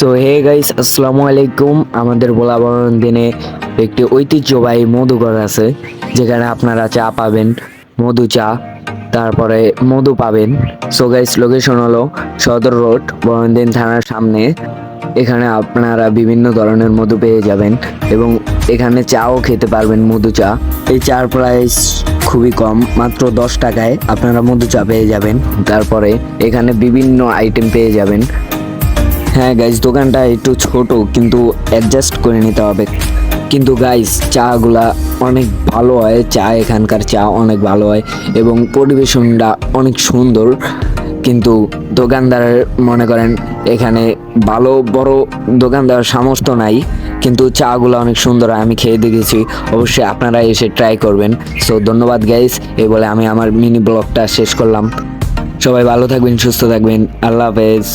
So hey guys আসসালামু আলাইকুম। আমাদের বলাবরণ দিনে একটি ঐতিহ্যবাহী মধুঘর আছে, যেখানে আপনারা চা পাবেন, মধু চা, তারপরে মধু পাবেন। সো গাইস লোকেশন হলো সদর রোড বরণদিন থানার সামনে। এখানে আপনারা বিভিন্ন ধরনের মধু পেয়ে যাবেন এবং এখানে চাও খেতে পারবেন মধু চা। এই চার প্রাইস খুবই কম, মাত্র দশ টাকায় আপনারা মধু চা পেয়ে যাবেন। তারপরে এখানে বিভিন্ন আইটেম পেয়ে যাবেন। হ্যাঁ গাইস দোকানটা একটু ছোট, কিন্তু অ্যাডজাস্ট করে নিতে হবে। কিন্তু গাইস চাগুলা অনেক ভালো হয়, চা এখানকার চা অনেক ভালো হয় এবং পরিবেশনটা অনেক সুন্দর। কিন্তু দোকানদার মনে করেন, এখানে ভালো বড় দোকানদার সামর্থ্য নাই, কিন্তু চাগুলো অনেক সুন্দর আমি খেয়ে দেখেছি। অবশ্যই আপনারা এসে ট্রাই করবেন। সো ধন্যবাদ গাইস এই বলে আমি আমার মিনি ব্লগটা শেষ করলাম। সবাই ভালো থাকবেন, সুস্থ থাকবেন, আল্লাহ হাফেজ।